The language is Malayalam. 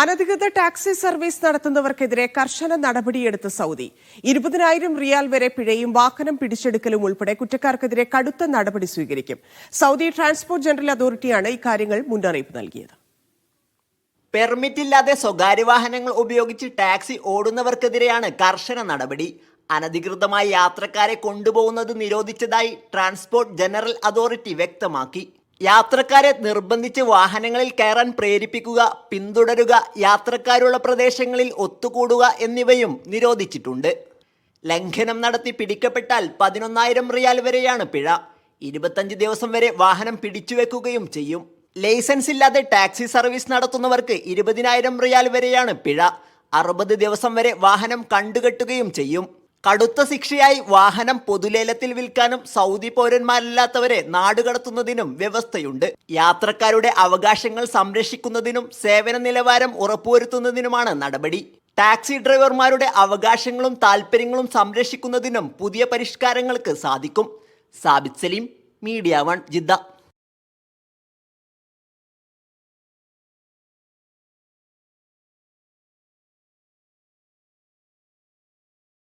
അനധികൃത ടാക്സി സർവീസ് നടത്തുന്നവർക്കെതിരെ കർശന നടപടിയെടുത്ത് സൗദി. ഇരുപതിനായിരം റിയാൽ വരെ പിഴയും വാഹനം പിടിച്ചെടുക്കലും ഉൾപ്പെടെ കുറ്റക്കാർക്കെതിരെ കടുത്ത നടപടി സ്വീകരിക്കും. സൗദി ട്രാൻസ്പോർട്ട് ജനറൽ അതോറിറ്റിയാണ് ഇക്കാര്യങ്ങൾ മുന്നറിയിപ്പ് നൽകിയത്. പെർമിറ്റ് ഇല്ലാതെ സ്വകാര്യ വാഹനങ്ങൾ ഉപയോഗിച്ച് ടാക്സി ഓടുന്നവർക്കെതിരെയാണ് കർശന നടപടി. അനധികൃതമായി യാത്രക്കാരെ കൊണ്ടുപോകുന്നത് നിരോധിച്ചതായി ട്രാൻസ്പോർട്ട് ജനറൽ അതോറിറ്റി വ്യക്തമാക്കി. യാത്രക്കാരെ നിർബന്ധിച്ച് വാഹനങ്ങളിൽ കയറാൻ പ്രേരിപ്പിക്കുക പിന്തുടരുക യാത്രക്കാരുള്ള പ്രദേശങ്ങളിൽ ഒത്തുകൂടുക എന്നിവയും നിരോധിച്ചിട്ടുണ്ട്. ലംഘനം നടത്തി പിടിക്കപ്പെട്ടാൽ പതിനൊന്നായിരം റിയാൽ വരെയാണ് പിഴ. ഇരുപത്തഞ്ച് ദിവസം വരെ വാഹനം പിടിച്ചുവെക്കുകയും ചെയ്യും. ലൈസൻസ് ഇല്ലാതെ ടാക്സി സർവീസ് നടത്തുന്നവർക്ക് ഇരുപതിനായിരം റിയാൽ വരെയാണ് പിഴ. അറുപത് ദിവസം വരെ വാഹനം കണ്ടുകെട്ടുകയും ചെയ്യും. കടുത്ത ശിക്ഷയായി വാഹനം പൊതുലേലത്തിൽ വിൽക്കാനും സൗദി പൗരന്മാരല്ലാത്തവരെ നാടുകടത്തുന്നതിനും വ്യവസ്ഥയുണ്ട്. യാത്രക്കാരുടെ അവകാശങ്ങൾ സംരക്ഷിക്കുന്നതിനും സേവന നിലവാരം ഉറപ്പുവരുത്തുന്നതിനുമാണ് നടപടി. ടാക്സി ഡ്രൈവർമാരുടെ അവകാശങ്ങളും താൽപ്പര്യങ്ങളും സംരക്ഷിക്കുന്നതിനും പുതിയ പരിഷ്കാരങ്ങൾക്ക് സാധിക്കും. Sabith Saleem media one Jeddah.